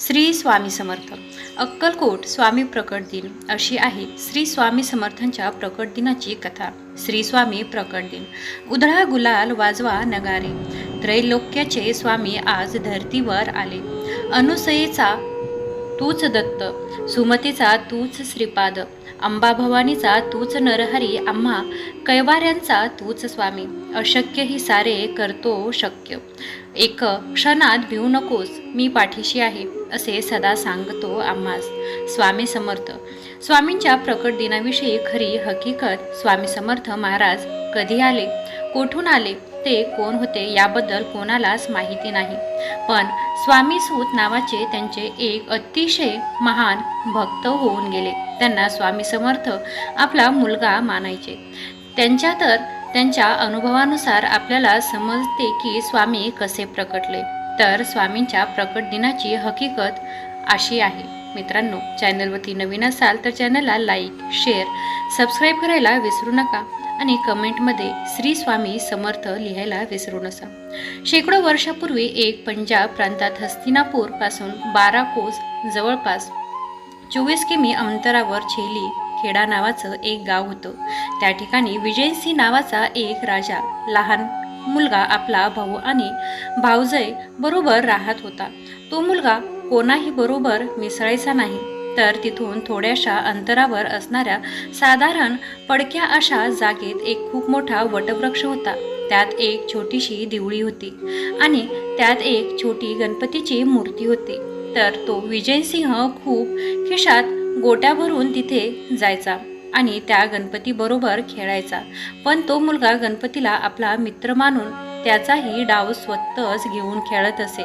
श्री स्वामी समर्थ. अक्कलकोट स्वामी प्रकट दिन अशी आहे श्री स्वामी समर्थांच्या प्रकट दिनाची कथा. श्री स्वामी प्रकट दिन. उधळा गुलाल वाजवा नगारे. त्रैलोक्याचे स्वामी आज धरतीवर आले. अनुसयेचा तूच दत्त. सुमतीचा तूच श्रीपाद. अंबा भवानीचा तूच नरहरी आम्हा कैवाऱ्यांचा तूच स्वामी. अशक्य ही सारे करतो शक्य. एक क्षणात भिवू नकोस मी पाठीशी आहे. असे सदा सांगतो आम्हास स्वामी समर्थ. स्वामींच्या प्रकट दिनाविषयी खरी हकीकत स्वामी समर्थ महाराज कधी आले? कोठून आले? ते कोण होते? याबद्दल कोणालाच माहिती नाही. पण स्वामी सूत नावाचे त्यांचे एक अतिशय महान भक्त होऊन गेले. त्यांना स्वामी समर्थ आपला मुलगा मानायचे. त्यांच्या तर त्यांच्या अनुभवानुसार आपल्याला समजते की स्वामी कसे प्रकटले. तर स्वामींच्या प्रकट दिनाची हकीकत अशी आहे. मित्रांनो चॅनलवरती नवीन असाल तर चॅनलला लाईक शेअर सबस्क्राईब करायला विसरू नका आणि कमेंटमध्ये श्री स्वामी समर्थ लिहायला विसरू नका शेकडो वर्षापूर्वी एक पंजाब प्रांतात हस्तिनापूरपासून बारा कोस जवळपास चोवीस किमी अंतरावर छेली खेडा नावाचं एक गाव होतं. त्या ठिकाणी विजयसिंह नावाचा एक राजा लहान मुलगा आपला भाऊ आणि भाऊजय बरोबर राहत होता. तो मुलगा कोणाही बरोबर मिसळायचा नाही. तर तिथून थोड्याशा अंतरावर असणाऱ्या साधारण पडक्या अशा जागेत एक खूप मोठा वटवृक्ष होता. त्यात एक छोटीशी दिवळी होती आणि त्यात एक छोटी गणपतीची मूर्ती होती. तर तो विजयसिंह खूप खिशात गोट्या भरून तिथे जायचा. आणि त्या गणपती बरोबर खेळायचा. पण तो मुलगा गणपतीला आपला मित्र मानून त्याचाही डाव स्वतःच घेऊन खेळत असे.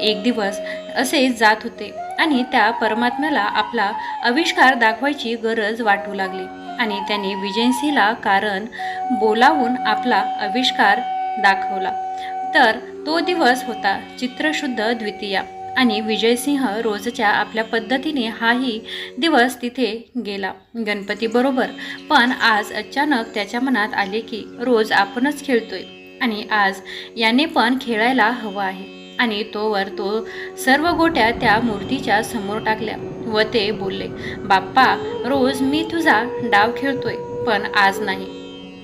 एक दिवस असे जात होते आणि त्या परमात्म्याला आपला आविष्कार दाखवायची गरज वाटू लागली. आणि त्याने विजयसिंहला कारण बोलावून आपला आविष्कार दाखवला. तर तो दिवस होता चित्रशुद्ध द्वितीया. आणि विजयसिंह रोजच्या आपल्या पद्धतीने हाही दिवस तिथे गेला. गणपतीबरोबर पण आज अचानक त्याच्या मनात आले की रोज आपणच खेळतोय आणि आज याने पण खेळायला हवं आहे. आणि तोवर तो सर्व गोट्या त्या मूर्तीच्या समोर टाकल्या व ते बोलले बाप्पा रोज मी तुझा डाव खेळतोय पण आज नाही.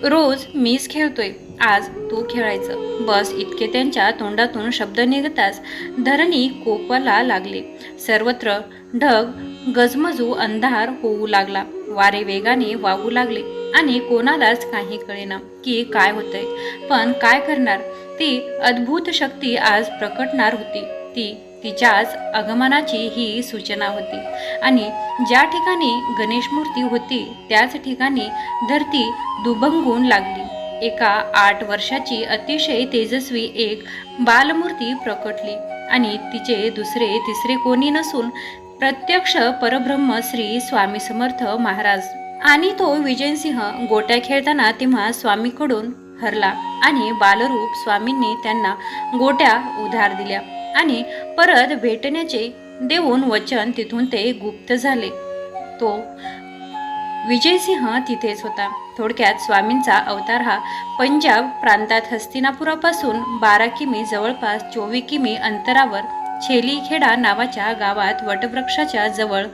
रोज मीच खेळतोय. आज तू खेळायचं. बस इतके त्यांच्या तोंडातून शब्द निघताच धरणी कोपाला लागले. सर्वत्र ढग गजमजू अंधार होऊ लागला. वारे वेगाने वाहू लागले आणि कोणालाच काही कळेना की काय होतंय. पण काय करणार? ती अद्भुत शक्ती आज प्रकटणार होती. ती तिच्याच आगमनाची ही सूचना होती. आणि ज्या ठिकाणी गणेश मूर्ती होती त्याच ठिकाणी धरती दुभंगून लागली. एका आठ वर्षाची अतिशय तेजस्वी एक बालमूर्ती प्रकटली. आणि तिचे दुसरे तिसरे कोणी नसून प्रत्यक्ष परब्रह्म श्री स्वामी समर्थ महाराज. आणि तो विजयसिंह गोट्या खेळताना तेव्हा स्वामीकडून हरला आणि बालरूप स्वामींनी त्यांना गोट्या उधार दिल्या आणि परत भेटण्याचे देऊन वचन तिथून ते गुप्त झाले. तो विजयसिंह तिथेच होता. थोडक्यात स्वामींचा अवतार हा पंजाब प्रांतात हस्तिनापुरापासून बारा किमी जवळपास चोवीस किमी अंतरावर छेलीखेडा नावाच्या गावात वटवृक्षाच्या जवळ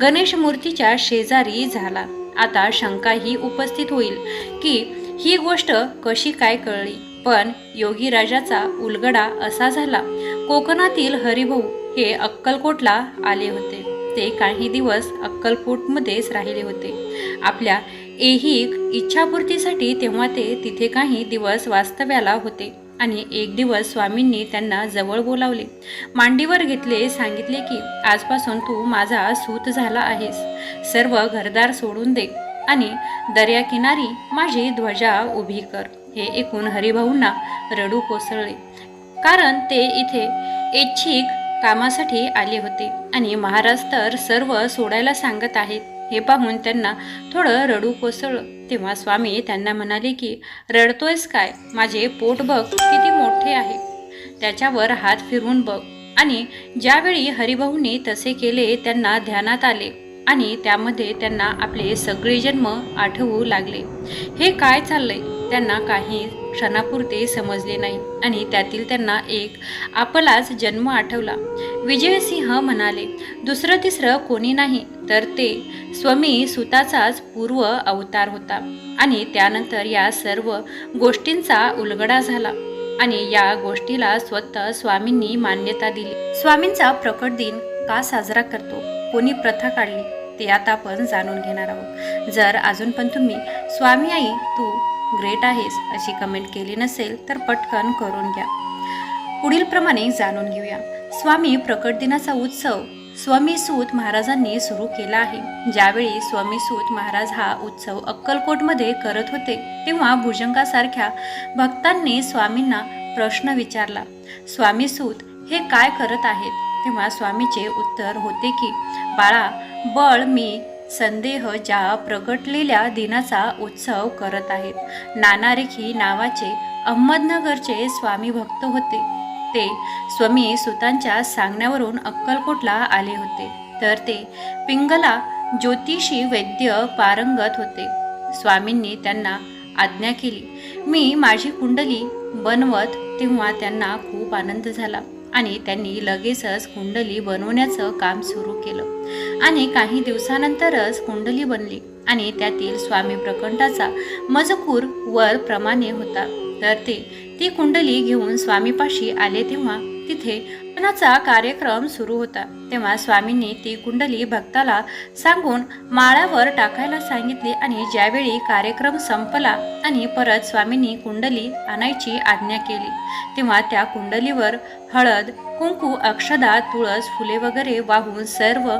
गणेश मूर्तीच्या शेजारी झाला. आता शंका ही उपस्थित होईल की ही गोष्ट कशी काय कळली? पण योगी राजाचा उलगडा असा झाला कोकणातील हरिभाऊ हे अक्कलकोटला आले होते. ते काही दिवस अक्कलकोटमध्येच राहिले होते. आपल्या ऐहिक इच्छापूर्तीसाठी तेव्हा ते तिथे काही दिवस वास्तव्याला होते आणि एक दिवस स्वामींनी त्यांना जवळ बोलावले. मांडीवर घेतले सांगितले की आजपासून तू माझा सूत झाला आहेस. सर्व घरदार सोडून दे आणि दर्याकिनारी माझी ध्वजा उभी कर. हे ऐकून हरिभाऊंना रडू कोसळले. कारण ते इथे ऐच्छिक कामासाठी आले होते. आणि महाराज तर सर्व सोडायला सांगत आहेत. हे पाहून त्यांना थोडं रडू कोसळलं. तेव्हा स्वामी त्यांना म्हणाले की रडतोयस काय? माझे पोट बघ किती मोठे आहे. त्याच्यावर हात फिरवून बघ. आणि ज्यावेळी हरिभाऊंनी तसे केले त्यांना ध्यानात आले. आणि त्यामध्ये त्यांना आपले सगळे जन्म आठवू लागले. हे काय चाललंय? त्यांना काही क्षणापुरते समजले नाही. आणि त्यातील त्यांना एक आपलाच जन्म आठवला. विजयसिंह म्हणाले दुसरं तिसरं कोणी नाही. तर ते स्वमी सुताचाच पूर्व अवतार होता. आणि त्यानंतर या सर्व गोष्टींचा उलगडा झाला. आणि या गोष्टीला स्वतः स्वामींनी मान्यता दिली. स्वामींचा प्रकट दिन का साजरा करतो? कोणी प्रथा काढली? ते आता आपण जाणून घेणार आहोत. जर अजून पण तुम्ही स्वामी आई तू ग्रेट आहेस अशी कमेंट केली नसेल तर पटकन करून घ्या. पुढील प्रमाणे जाणून घेऊया. स्वामी प्रकट दिनाचा उत्सव स्वामी सूत महाराजांनी सुरू केला आहे. ज्यावेळी स्वामी सूत महाराज हा उत्सव अक्कलकोटमध्ये करत होते तेव्हा भुजंगासारख्या भक्तांनी स्वामींना प्रश्न विचारला स्वामी सूत हे काय करत आहेत? तेव्हा स्वामीचे उत्तर होते की बाळा बळ मी संदेह ज्या प्रगटलेल्या दिनाचा उत्सव करत आहेत. नानारेखी नावाचे अहमदनगरचे स्वामी भक्त होते. ते स्वामी सुतांच्या सांगण्यावरून अक्कलकोटला आले होते. तर ते पिंगला ज्योतिषी वैद्य पारंगत होते. स्वामींनी त्यांना आज्ञा केली. मी माझी कुंडली बनवत तेव्हा त्यांना खूप आनंद झाला. आणि त्यांनी लगेचच कुंडली बनवण्याचं काम सुरू केलं. आणि काही दिवसानंतरच कुंडली बनली आणि त्यातील स्वामी प्रकंठाचा मजकूर वर प्रमाणे होता. तर ते ती कुंडली घेऊन स्वामीपाशी आले तेव्हा तिथे लग्नाचा कार्यक्रम सुरू होता. तेव्हा स्वामींनी ती कुंडली भक्ताला सांगून माळावर टाकायला सांगितली आणि ज्यावेळी कार्यक्रम संपला आणि परत स्वामींनी कुंडली आणायची आज्ञा केली तेव्हा त्या कुंडलीवर हळद कुंकू अक्षदा तुळस फुले वगैरे वाहून सर्व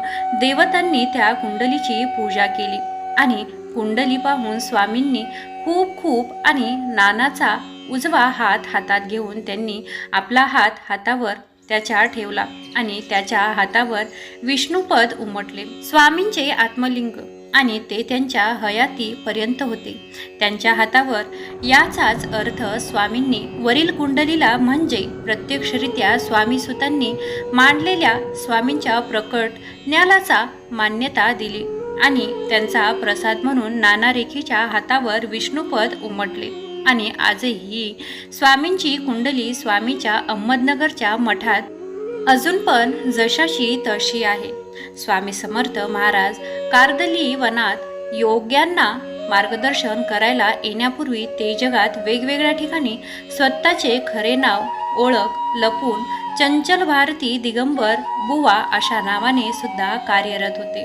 देवतांनी त्या कुंडलीची पूजा केली आणि कुंडली पाहून स्वामींनी खूप खूप आणि नानाचा उजवा हात हातात घेऊन त्यांनी आपला हात हातावर त्याच्या ठेवला आणि त्याच्या हातावर विष्णुपद उमटले. स्वामींचे आत्मलिंग आणि ते त्यांच्या हयातीपर्यंत होते. त्यांच्या हातावर याचाच अर्थ स्वामींनी वरील कुंडलीला म्हणजे प्रत्यक्षरित्या स्वामी सुतांनी मांडलेल्या स्वामींच्या प्रकट ज्ञानाचा मान्यता दिली. आणि त्यांचा प्रसाद म्हणून नाना रेखीच्या हातावर विष्णुपद उमटले. आणि आजही स्वामींची कुंडली स्वामीच्या अहमदनगरच्या मठात अजून पण जशाशी तशी आहे. स्वामी समर्थ महाराज कार्दली वनात योग्यांना मार्गदर्शन करायला येण्यापूर्वी ते जगात वेगवेगळ्या ठिकाणी स्वतःचे खरे नाव ओळख लपून चंचल भारती दिगंबर बुवा अशा नावाने सुद्धा कार्यरत होते.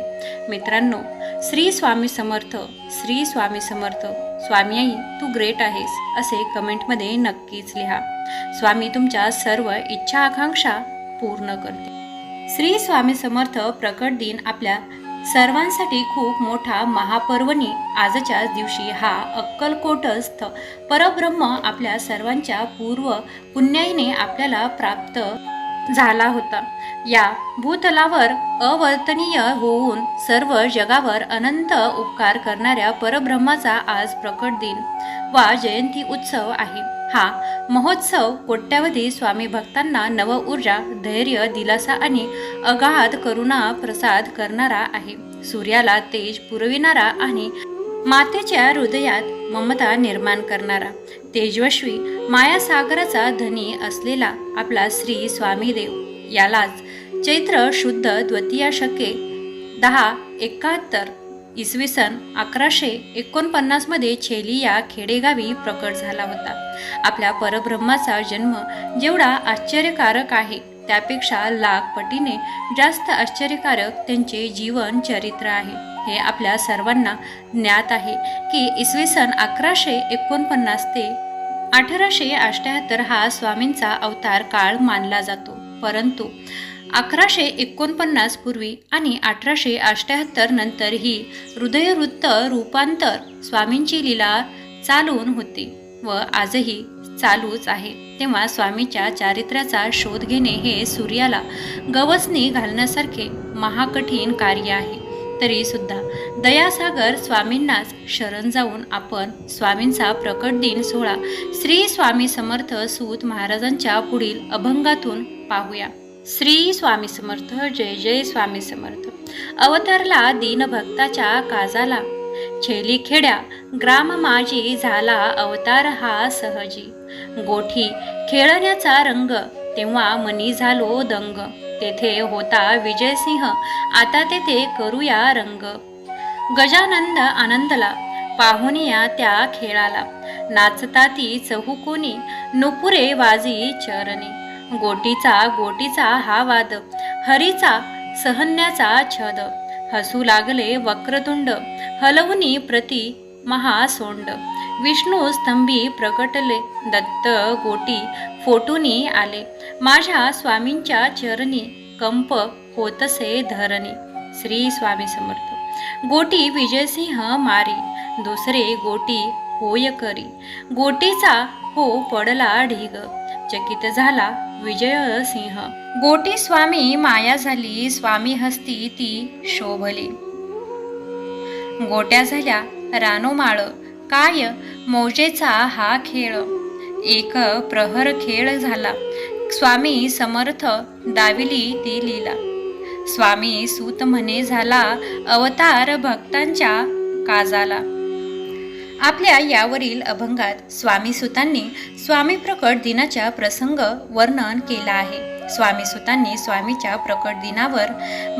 मित्रांनो श्री स्वामी समर्थ श्री स्वामी समर्थ स्वामी आई तू ग्रेट आहेस असे कमेंटमध्ये नक्कीच लिहा. स्वामी तुमच्या सर्व इच्छा आकांक्षा पूर्ण करते श्री स्वामी समर्थ प्रकट दिन आपल्या सर्वांसाठी खूप मोठा महापर्वणी आजच्याच दिवशी हा अक्कलकोटस्थ परब्रह्म आपल्या सर्वांच्या पूर्व पुण्याईने आपल्याला प्राप्त झाला होता. या भूतलावर अवर्तनीय होऊन सर्व जगावर अनंत उपकार करणाऱ्या परब्रह्माचा आज प्रकट दिन वा जयंती उत्सव आहे. हा महोत्सव कोट्यावधी स्वामी भक्तांना नव ऊर्जा धैर्य दिलासा आणि अगाध करुणा प्रसाद करणारा आहे. सूर्याला तेज पुरविणारा आणि मातेच्या हृदयात ममता निर्माण करणारा. तेजस्वी मायासागराचा धनी असलेला आपला श्री स्वामीदेव. यालाच चैत्र शुद्ध द्वितीया शके दहा एकाहत्तर. इसवी सन अकराशे एकोणपन्नासमध्ये छेली या खेडेगावी प्रकट झाला होता. आपल्या परब्रह्माचा जन्म जेवढा आश्चर्यकारक आहे त्यापेक्षा लाख पटीने जास्त आश्चर्यकारक त्यांचे जीवन चरित्र आहे. हे आपल्या सर्वांना ज्ञात आहे की इसवी सन अकराशे एकोणपन्नास ते अठराशे अठ्याहत्तर हा स्वामींचा अवतार काळ मानला जातो. परंतु अकराशे एकोणपन्नास पूर्वी आणि अठराशे अष्ट्याहत्तर नंतर ही हृदयवृत्त रूपांतर स्वामींची लीला चालून होती व आजही चालूच आहे. तेव्हा स्वामीच्या चारित्र्याचा शोध घेणे हे सूर्याला गवसणी घालण्यासारखे महाकठीण कार्य आहे. तरी सुद्धा दयासागर स्वामींनाच शरण जाऊन आपण स्वामींचा प्रकट दिन सोहळा श्री स्वामी समर्थ सूत महाराजांच्या पुढील अभंगातून पाहूया. श्री स्वामी समर्थ जय जय स्वामी समर्थ. अवतरला दीनभक्ताच्या काजाला. छेली खेड्या ग्राम माझी झाला अवतार हा सहजी. गोठी खेळण्याचा रंग तेव्हा मनी झालो दंग. तेथे होता विजयसिंह आता तेथे करूया रंग. गजानंद आनंदला पाहुनिया त्या खेळाला. नाचता ती चहुकोनी नुपुरे वाजी चरणी. गोटीचा गोटीचा हा वाद हरीचा सहन्याचा छद. हसू लागले वक्रतुंड हलवुनी प्रति महासोंड. विष्णू स्तंभी प्रकटले दत्त गोटी फोटूनी आले. माझ्या स्वामींच्या चरणी कंप होतसे धरणी. श्री स्वामी समर्थ. गोटी विजयसिंह मारी दुसरे गोटी होय करी. गोटीचा हो पडला ढिग. चकित झाला विजय सिंह गोटी स्वामी माया झाली स्वामी हस्ती ती शोभली. गोट्या झाल्या रानोमाळ काय मौजेचा हा खेळ. एक प्रहर खेळ झाला स्वामी समर्थ दाविली ती लीला. स्वामी सूत म्हणे झाला अवतार भक्तांच्या काजाला. आपल्या यावरील अभंगात स्वामी सुतांनी स्वामी प्रकट दिनाच्या प्रसंग वर्णन केला आहे. स्वामी सुतांनी स्वामीच्या प्रकट दिनावर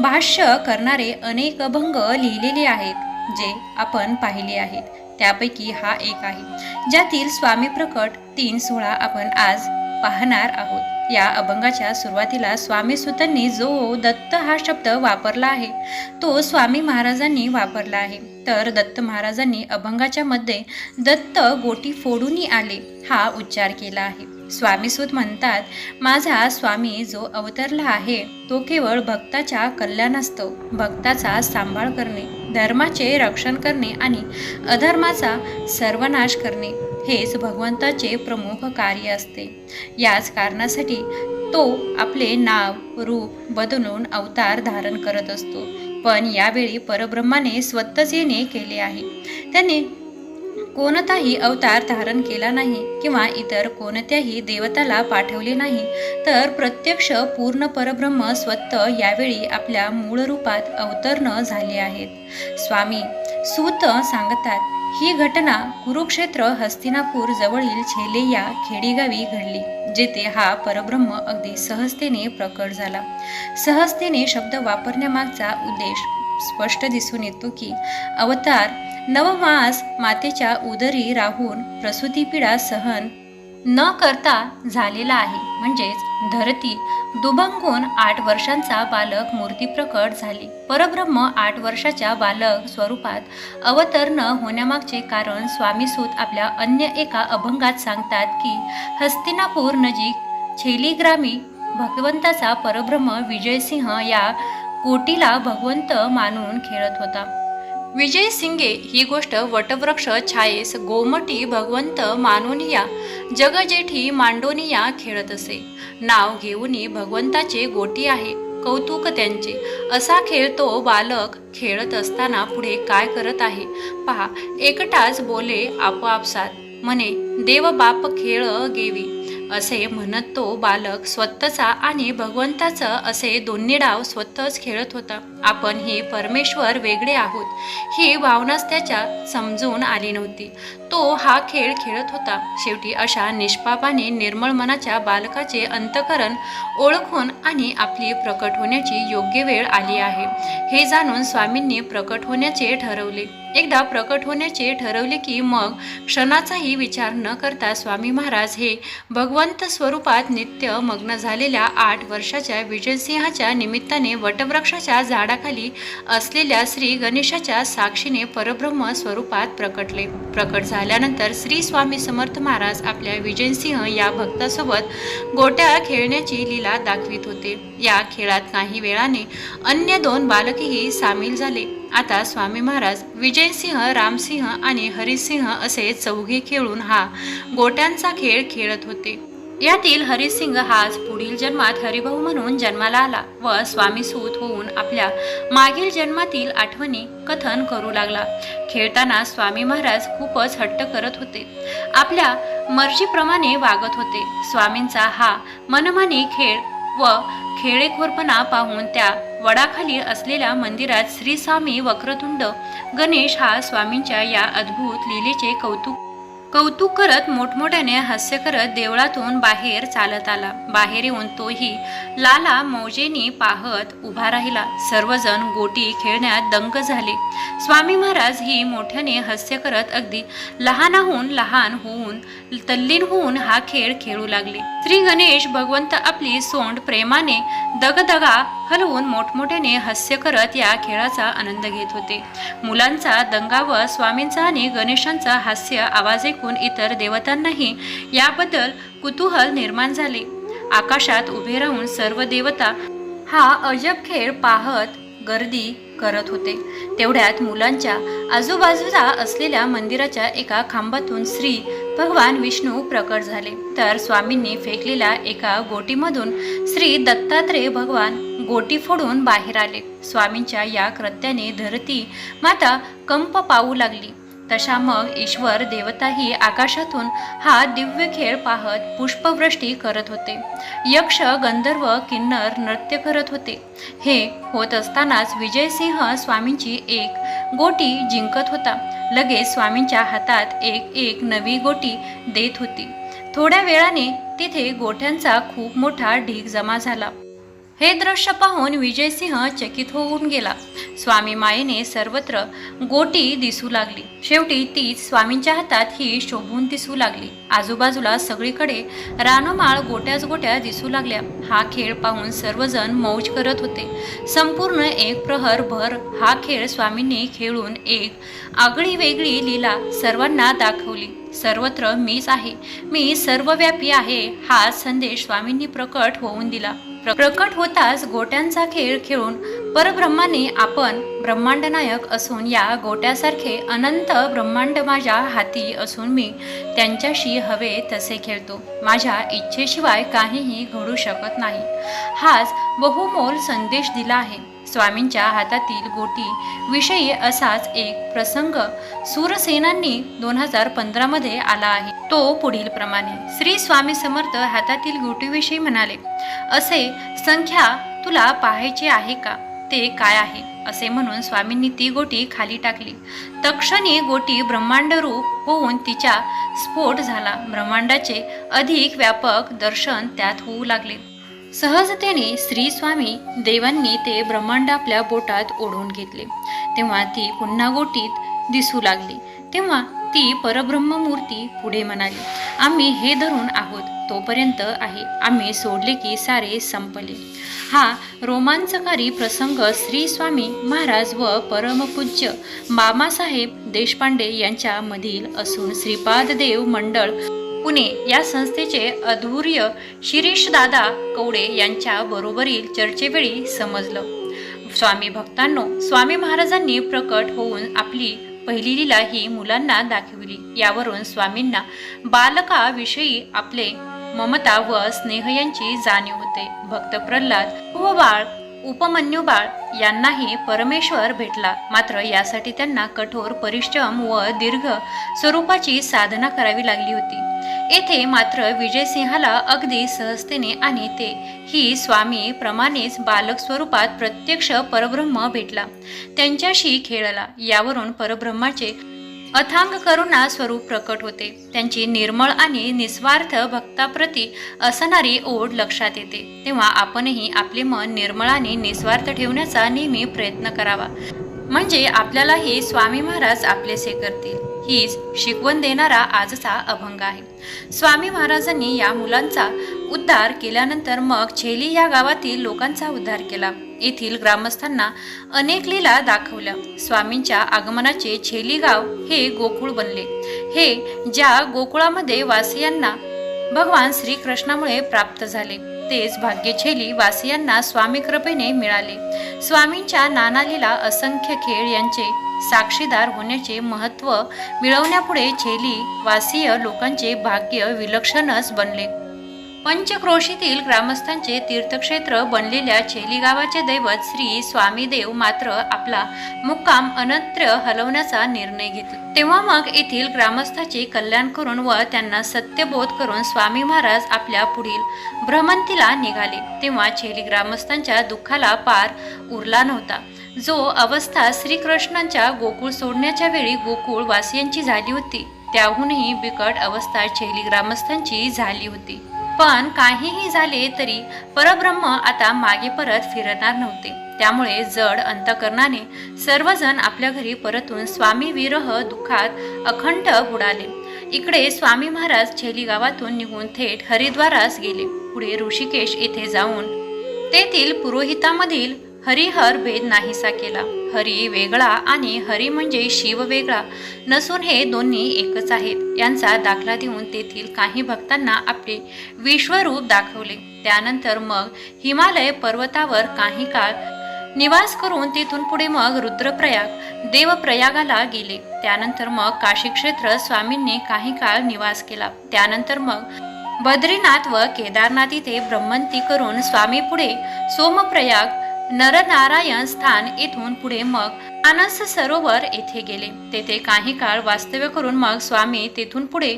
भाष्य करणारे अनेक अभंग लिहिलेले आहेत जे आपण पाहिले आहेत. त्यापैकी हा एक आहे ज्यातील स्वामी प्रकट तीन सोळा आपण आज पाहणार आहोत. या अभंगाच्या सुरुवातीला स्वामी सुतांनी जो दत्त हा शब्द वापरला आहे तो स्वामी महाराजांनी वापरला आहे. तर दत्त महाराजांनी अभंगाच्या मध्ये दत्त गोटी फोडून आले हा उच्चार केला आहे. स्वामीसूत म्हणतात माझा स्वामी जो अवतरला आहे तो केवळ भक्ताच्या कल्याण असतो भक्ताचा सांभाळ करणे धर्माचे रक्षण करणे आणि अधर्माचा सर्वनाश करणे हेच भगवंताचे प्रमुख कार्य असते. याच कारणासाठी तो आपले नाव रूप बदलून अवतार धारण करत असतो. पण यावेळी परब्रह्माने स्वतःच येणे केले आहे. त्याने कोणताही अवतार धारण केला नाही किंवा इतर कोणत्याही देवताला पाठवले नाही तर प्रत्यक्ष पूर्ण परब्रह्म स्वतः यावेळी आपल्या मूळ रूपात अवतरण झाले आहेत. स्वामी सूत सांगतात ही घटना कुरुक्षेत्र हस्तिनापूर जवळील छेले या खेडीगावी घडली जेथे हा परब्रह्म अगदी सहजतेने प्रकट झाला. सहजतेने शब्द वापरण्यामागचा उद्देश स्पष्ट दिसून येतो की अवतार नवमास मातेच्या उदरी राहून प्रसूतीपीडा सहन न करता झालेला आहे. म्हणजेच धरती दुभंगून आठ वर्षांचा बालक मूर्ती प्रकट झाली. परब्रह्म आठ वर्षाच्या बालक स्वरूपात अवतरण होण्यामागचे कारण स्वामीसूत आपल्या अन्य एका अभंगात सांगतात की हस्तिनापूर नजीक छेलीग्रामी भगवंताचा परब्रह्म विजयसिंह या कोटीला भगवंत मानून खेळत होता. विजय सिंगे ही गोष्ट वटवृक्ष छायेस गोमटी भगवंत मानोनिया जगजेठी मांडोनिया खेळत असे. नाव घेऊनी भगवंताचे गोटी आहे कौतुक त्यांचे. असा खेळ तो बालक खेळत असताना पुढे काय करत आहे? पहा एकटाच बोले आपोआपसात म्हणे देव बाप खेळ गेवी. असे म्हणत तो बालक स्वतःचा आणि भगवंताचं असे दोन्ही डाव स्वतःच खेळत होता. आपण ही परमेश्वर वेगळे आहोत ही भावनाच त्याच्या समजून आली नव्हती. तो हा खेळ खेळत होता. शेवटी अशा निष्पापाने निर्मळ मनाच्या बालकाचे अंतकरण ओळखून आणि आपली प्रकट होण्याची योग्य वेळ आली आहे. हे जाणून स्वामींनी प्रकट होण्याचे ठरवले. एकदा प्रकट होण्याचे ठरवले की मग क्षणाचाही विचार न करता स्वामी महाराज हे भगवंत स्वरूपात नित्य मग्न झालेल्या आठ वर्षाच्या विजयसिंहाच्या निमित्ताने वटवृक्षाच्या झाडाखाली असलेल्या श्री गणेशाच्या साक्षीने परब्रह्म स्वरूपात प्रकटले. प्रकट झाल्यानंतर श्री स्वामी समर्थ महाराज आपल्या विजयसिंह या भक्तासोबत गोट्या खेळण्याची लीला दाखवित होते. या खेळात काही वेळाने अन्य दोन बालकही सामील झाले. आता स्वामी महाराज विजयसिंह रामसिंह आणि हरिसिंह असे चौघे खेळून हा गोट्यांचा खेळ खेळत होते. यातील हरिसिंग हाच पुढील जन्मात हरिभाऊ म्हणून जन्माला आला व स्वामीसूत होऊन आपल्या मागील जन्मातील आठवणी कथन करू लागला. खेळताना स्वामी महाराज खूपच हट्ट करत होते. आपल्या मर्जीप्रमाणे वागत होते. स्वामींचा हा मनमानी खेळ व खेळेखोरपणा पाहून त्या वडाखाली असलेल्या मंदिरात श्री स्वामी वक्रतुंड गणेश हा स्वामींच्या या अद्भुत लीलेचे कौतुक कौतुक करत मोठमोठ्याने हास्य करत देवळातून बाहेर चालत आला. बाहेर येऊन तोही लाला मौजेनी पाहत उभा राहिला. सर्वजण गोटी खेळण्यात दंग झाले. स्वामी महाराज ही मोठ्याने हास्य करत अगदी लहानाहून लहान होऊन तल्लीन होऊन हा खेळ खेळू लागले. श्री गणेश भगवंत आपली सोंड प्रेमाने दगदगा हलवून मोठमोठ्याने हास्य करत या खेळाचा आनंद घेत होते. मुलांचा दंगा व स्वामींचा आणि गणेशांचा हास्य आवाज ऐकून इतर देवतांनाही याबद्दल कुतूहल निर्माण झाले. आकाशात उभे राहून सर्व देवता हा अजब खेळ पाहत गर्दी करत होते. तेवढ्यात मुलांच्या आजूबाजूला असलेल्या मंदिराच्या एका खांबातून श्री भगवान विष्णू प्रकट झाले. तर स्वामींनी फेकलेल्या एका गोटीमधून श्री दत्तात्रेय भगवान गोटी फोडून बाहेर आले. स्वामींच्या या कृत्याने धरती माता कंप पावू लागली. तशा मग ईश्वर देवताही आकाशातून हा दिव्य खेळ पाहत पुष्पवृष्टी करत होते. यक्ष गंधर्व किन्नर नृत्य करत होते. हे होत असतानाच विजयसिंह स्वामींची एक गोटी जिंकत होता. लगेच स्वामींच्या हातात एक एक नवी गोटी देत होती. थोड्या वेळाने तिथे गोठ्यांचा खूप मोठा ढीग जमा झाला. हे दृश्य पाहून विजयसिंह चकित होऊन गेला. स्वामी मायेने सर्वत्र गोटी दिसू लागली. शेवटी तीच स्वामींच्या हातात ही शोभून दिसू लागली. आजूबाजूला सगळीकडे रानमाळ गोट्याच गोट्या दिसू लागल्या. हा खेळ पाहून सर्वजण मौज करत होते. संपूर्ण एक प्रहर भर हा खेळ स्वामींनी खेळून एक आगळी वेगळी लीला सर्वांना दाखवली. सर्वत्र मीच आहे. मी सर्वव्यापी आहे हा संदेश स्वामींनी प्रकट होऊन दिला. प्र- प्रकट होताच गोट्यांचा खेळ खेळून परब्रह्माने आपण ब्रह्मांडनायक असून या गोट्यासारखे अनंत ब्रह्मांड माझ्या हाती असून मी त्यांच्याशी हवे तसे खेळतो. माझ्या इच्छेशिवाय काहीही घडू शकत नाही. हाच बहुमोल संदेश दिला आहे. स्वामींच्या हातातील गोटी विषयी असाच एक प्रसंग सूरसेनांनी दोन हजार पंधरामध्ये आला आहे. तो पुढील प्रमाणे श्री स्वामी समर्थ हातातील गोटीविषयी म्हणाले असे संख्या तुला पाहायची आहे का? ते काय आहे? असे म्हणून स्वामींनी ती गोटी खाली टाकली. तक्षणी गोटी ब्रह्मांडरूप होऊन तिच्या स्फोट झाला. ब्रह्मांडाचे अधिक व्यापक दर्शन त्यात होऊ लागले. सहजतेने श्री स्वामी देवांनी ते ब्रह्मांड आपल्या बोटात ओढून घेतले. तेव्हा ती पुन्हा गोटीत दिसू लागली. तेव्हा ती परब्रह्म मूर्ती पुढे म्हणाली आम्ही हे धरून आहोत तोपर्यंत आहे. आम्ही सोडले की सारे संपले. हा रोमांचकारी प्रसंग श्री स्वामी महाराज व परमपूज्य मामासाहेब देशपांडे यांच्यामधील असून श्रीपाद देव मंडळ पुणे या संस्थेचे अधूर्य शिरीष दादा कवडे यांच्या बरोबरील चर्चेवेळी समजलं. स्वामी भक्तांनो स्वामी महाराजांनी प्रकट होऊन आपली पहिली लीला ही मुलांना दाखविली. यावरून स्वामींना बालकाविषयी आपले ममता व स्नेह यांची जाणीव होते. भक्त प्रल्हाद व बाळ उपमन्यू बाळ यांनाही परमेश्वर भेटला. मात्र यासाठी त्यांना कठोर परिश्रम व दीर्घ स्वरूपाची साधना करावी लागली होती. येथे मात्र विजयसिंहाला अगदी सहजतेने आणि ते ही स्वामी प्रमाणेच बालक स्वरूपात प्रत्यक्ष परब्रह्म भेटला. त्यांच्याशी खेळला. यावरून परब्रह्माचे अथांग करुणा स्वरूप प्रकट होते. त्यांची निर्मळ आणि निस्वार्थ भक्ताप्रती असणारी ओढ लक्षात येते. तेव्हा आपणही आपले मन निर्मळ आणि निस्वार्थ ठेवण्याचा नेहमी प्रयत्न करावा. म्हणजे आपल्यालाही स्वामी महाराज आपलेसे करतील. हीच शिकवण देणारा आजचा अभंग आहे. स्वामी महाराजांनी या मुलांचा उद्धार केल्यानंतर मग छेली या गावातील लोकांचा उद्धार केला. येथील ग्रामस्थांना अनेक लीला दाखवल्या. स्वामींच्या आगमनाचे छेली गाव हे गोकुळ बनले. हे ज्या गोकुळामध्ये वासियांना भगवान श्रीकृष्णामुळे प्राप्त झाले. तेच भाग्य छेली वासियांना स्वामी कृपेने मिळाले. स्वामींच्या नानालीला असंख्य खेळ यांचे साक्षीदार होण्याचे महत्त्व मिळवण्यापुढे छेली वासीय लोकांचे भाग्य विलक्षणच बनले. पंचक्रोशीतील ग्रामस्थांचे तीर्थक्षेत्र बनलेल्या छेली गावाचे दैवत श्री स्वामीदेव मात्र आपला मुक्काम अनंत्र हलवण्याचा निर्णय घेतला. तेव्हा मग येथील ग्रामस्थाचे कल्याण करून व त्यांना सत्यबोध करून स्वामी महाराज आपल्या पुढील भ्रमंतीला निघाले. तेव्हा छेली ग्रामस्थांच्या दुःखाला पार उरला नव्हता. जो अवस्था श्रीकृष्णांच्या गोकुळ सोडण्याच्या वेळी गोकुळ वासियांची झाली होती त्याहूनही बिकट अवस्था छेली ग्रामस्थांची झाली होती. पण काहीही झाले तरी परब्रह्म आता मागे परत फिरणार नव्हते. त्यामुळे जड अंतकरणाने सर्वजण आपल्या घरी परतून स्वामी विरह दुःखात अखंड बुडाले. इकडे स्वामी महाराज छेली गावातून निघून थेट हरिद्वारास गेले. पुढे ऋषिकेश येथे जाऊन तेथील पुरोहितामधील हरिहर भेद नाहीसा केला. हरी वेगळा आणि हरी म्हणजे शिव वेगळा. नसून हे दोन्ही एकच आहेत. यांचा दाखला देऊन तेथील काही भक्तांना आपले विश्वरूप दाखवले. त्यानंतर मग हिमालय पर्वतावर काही काळ निवास करून तिथून पुढे मग रुद्रप्रयाग देवप्रयागाला गेले. त्यानंतर मग काशी क्षेत्र स्वामींनी काही काळ निवास केला. त्यानंतर मग बद्रीनाथ व केदारनाथ इथे भ्रमंती करून स्वामी पुढे सोमप्रयाग नरनारायण स्थान येथून पुढे मग आनंद सरोवर येथे गेले. तेथे काही काळ वास्तव्य करून मग स्वामी तेथून पुढे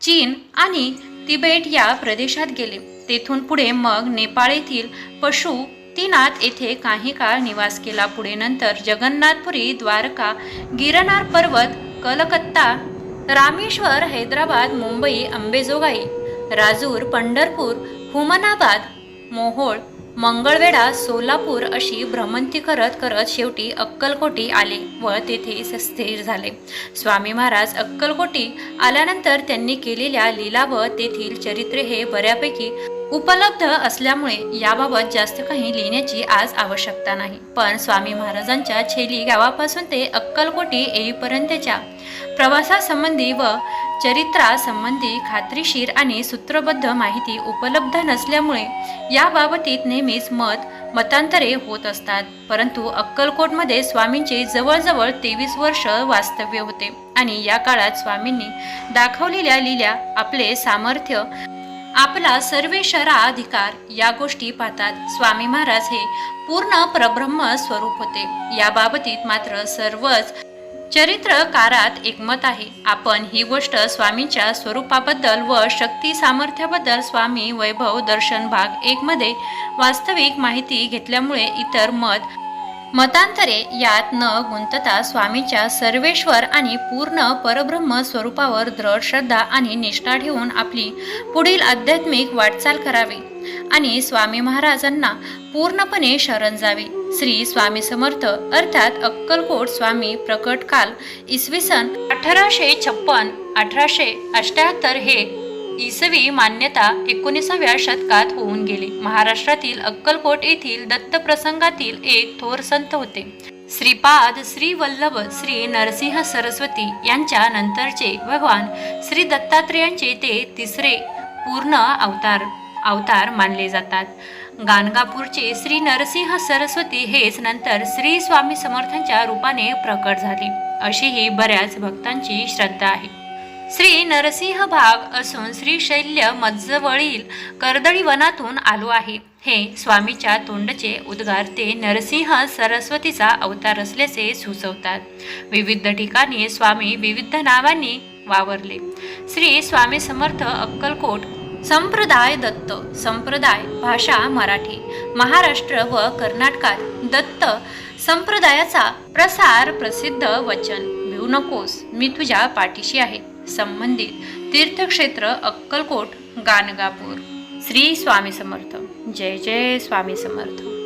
चीन आणि तिबेट या प्रदेशात गेले. तेथून पुढे मग नेपाळ येथील पशु तीनाथ येथे काही काळ निवास केला. पुढे नंतर जगन्नाथपुरी द्वारका गिरनार पर्वत कलकत्ता रामेश्वर हैदराबाद मुंबई अंबेजोगाई राजूर पंढरपूर हुमनाबाद मोहोळ मंगळवेढा सोलापूर अशी भ्रमंती करत करत शेवटी अक्कलकोटी आले व तेथे स्थिर झाले. स्वामी महाराज अक्कलकोटी आल्यानंतर त्यांनी केलेल्या लीला व तेथील चरित्रे हे बऱ्यापैकी उपलब्ध असल्यामुळे याबाबत जास्त काही लिहिण्याची आज आवश्यकता नाही. पण स्वामी महाराजांच्या छेली गावापासून ते अक्कलकोटी येईपर्यंतच्या प्रवासासंबंधी व चरित्रासंबंधी खात्रीशीर आणि सूत्रबद्ध माहिती उपलब्ध नसल्यामुळे याबाबतीत नेहमीच मत मतांतरे होत असतात. परंतु अक्कलकोटमध्ये स्वामींचे जवळजवळ तेवीस वर्ष वास्तव्य होते आणि या काळात स्वामींनी दाखवलेल्या लिल्या आपले सामर्थ्य आपला सर्वेशरा अधिकार या गोष्टी पाहतात. स्वामी महाराज हे पूर्ण परब्रह्म स्वरूप होते. याबाबतीत मात्र सर्वच चरित्रकारात एकमत आहे. आपण ही गोष्ट स्वामींच्या स्वरूपाबद्दल व शक्ती सामर्थ्याबद्दल स्वामी वैभव दर्शन भाग एक मध्ये वास्तविक माहिती घेतल्यामुळे इतर मत मतांतरे यात न गुंतता स्वामीच्या सर्वेश्वर आणि पूर्ण परब्रह्म स्वरूपावर दृढ श्रद्धा आणि निष्ठा ठेवून आपली पुढील आध्यात्मिक वाटचाल करावी. आणि स्वामी महाराजांना पूर्णपणे शरण जावे. श्री स्वामी समर्थ अर्थात अक्कलकोट स्वामी प्रकट काल इसवी सन अठराशे छप्पन अठराशे अष्ट्याहत्तर हे इसवी मान्यता एकोणीसाव्या शतकात होऊन गेले. महाराष्ट्रातील अक्कलकोट येथील दत्तप्रसंगातील एक थोर संत होते. श्रीपाद श्री वल्लभ श्री नरसिंह सरस्वती यांच्या नंतरचे भगवान श्री दत्तात्रेयांचे ते तिसरे पूर्ण अवतार. अवतार मानले जातात. गाणगापूरचे श्री नरसिंह सरस्वती हेच नंतर श्री स्वामी समर्थांच्या रूपाने प्रकट झाले. अशी ही बऱ्याच भक्तांची श्रद्धा आहे. श्री नरसिंह भाग असून श्री शैल्य मज्जवळील कर्दळी वनातून आलो आहे. हे स्वामीच्या तोंडचे उद्गार ते नरसिंह सरस्वतीचा अवतार असल्याचे सुचवतात. विविध ठिकाणी स्वामी विविध नावांनी वावरले. श्री स्वामी समर्थ अक्कलकोट संप्रदाय दत्त संप्रदाय भाषा मराठी महाराष्ट्र व कर्नाटकात दत्त संप्रदायाचा प्रसार प्रसिद्ध वचन. भिऊ नकोस मी तुझ्या पाठीशी आहे. संबंधित तीर्थक्षेत्र अक्कलकोट गाणगापूर. श्री स्वामी समर्थ. जय जय स्वामी समर्थ.